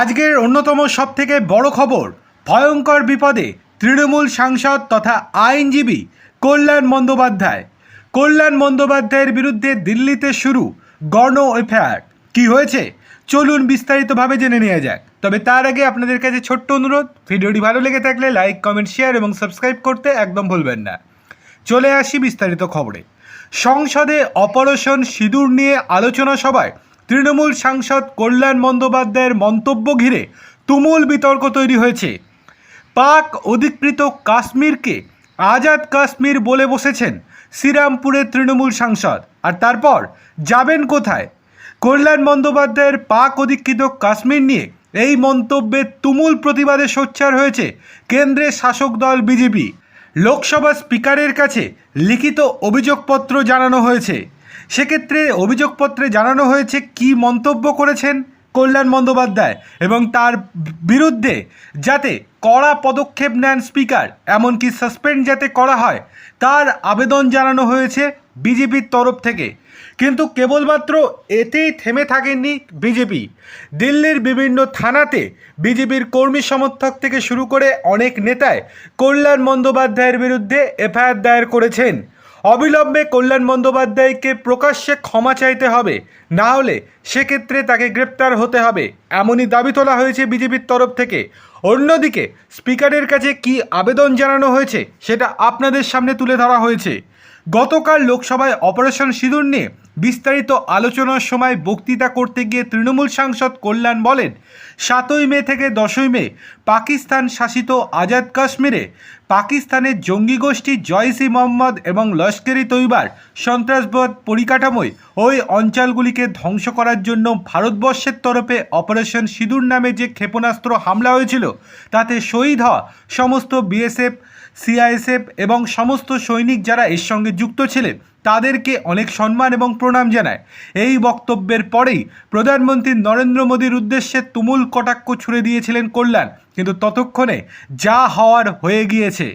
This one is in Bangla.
আজকের অন্যতম সবথেকে বড় খবর, ভয়ঙ্কর বিপদে তৃণমূল সাংসদ তথা আইনজীবী কল্যাণ বন্দ্যোপাধ্যায়। কল্যাণ বন্দ্যোপাধ্যায়ের বিরুদ্ধে দিল্লিতে শুরু গণ এফআইআর। কি হয়েছে? চলুন বিস্তারিতভাবে জেনে নেওয়া যাক। তবে তার আগে আপনাদের কাছে ছোট্ট অনুরোধ, ভিডিওটি ভালো লেগে থাকলে লাইক, কমেন্ট, শেয়ার এবং সাবস্ক্রাইব করতে একদম ভুলবেন না। চলে আসি বিস্তারিত খবরে। সংসদে অপারেশন সিঁদুর নিয়ে আলোচনা সভায় তৃণমূল সাংসদ কল্যাণ বন্দ্যোপাধ্যায়ের মন্তব্য ঘিরে তুমুল বিতর্ক তৈরি হয়েছে। পাক অধিকৃত কাশ্মীরকে আজাদ কাশ্মীর বলে বসেছেন শ্রীরামপুরের তৃণমূল সাংসদ। আর তারপর যাবেন কোথায়? কল্যাণ বন্দ্যোপাধ্যায়ের পাক অধিকৃত কাশ্মীর নিয়ে এই মন্তব্যে তুমুল প্রতিবাদে সোচ্চার হয়েছে কেন্দ্রের শাসক দল বিজেপি। লোকসভা স্পিকারের কাছে লিখিত অভিযোগপত্র জানানো হয়েছে। সেক্ষেত্রে অভিযোগপত্রে জানানো হয়েছে কি মন্তব্য করেছেন কল্যাণ বন্দ্যোপাধ্যায় এবং তার বিরুদ্ধে যাতে কড়া পদক্ষেপ নেন স্পিকার, এমনকি সাসপেন্ড যাতে করা হয়, তার আবেদন জানানো হয়েছে বিজেপির তরফ থেকে। কিন্তু কেবলমাত্র এতেই থেমে থাকেননি বিজেপি। দিল্লির বিভিন্ন থানাতে বিজেপির কর্মী সমর্থক থেকে শুরু করে অনেক নেতায় কল্যাণ বন্দ্যোপাধ্যায়ের বিরুদ্ধে এফআইআর দায়ের করেছেন। অবিলম্বে কল্যাণ বন্দ্যোপাধ্যায়কে প্রকাশ্যে ক্ষমা চাইতে হবে। না হলে সেক্ষেত্রে তাকে গ্রেপ্তার হতে হবে। এমনই দাবি তোলা হয়েছে বিজেপির তরফ থেকে। অন্যদিকে, স্পিকারের কাছে কি আবেদন জানানো হয়েছে সেটা আপনাদের সামনে তুলে ধরা হয়েছে। গতকাল লোকসভায় অপারেশন সিঁদুর নিয়ে বিস্তারিত আলোচনার সময় বক্তৃতা করতে গিয়ে তৃণমূল সাংসদ কল্যাণ বলেন, সাতই মে থেকে দশই মে পাকিস্তান শাসিত আজাদ কাশ্মীরে পাকিস্তানের জঙ্গি গোষ্ঠী জয়সি মোহাম্মদ এবং লস্করি তৈবার সন্ত্রাসবাদ পরিকাঠামোয় ওই অঞ্চলগুলিকে ধ্বংস করার জন্য ভারতবর্ষের তরফে অপারেশন সিঁদুর নামে যে ক্ষেপণাস্ত্র হামলা হয়েছিল, তাতে শহীদ হওয়া সমস্ত বিএসএফ, সিআইএসএফ এবং সমস্ত সৈনিক যারা এর সঙ্গে যুক্ত ছিলেন, তাদেরকে অনেক সম্মান এবং প্রণাম জানায়। এই বক্তব্যের পরেই প্রধানমন্ত্রী নরেন্দ্র মোদীর উদ্দেশ্যে তুমুল কটাক্ষ ছুড়ে দিয়েছিলেন কল্যাণ, কিন্তু ততক্ষণে যা হওয়ার হয়ে গিয়েছে।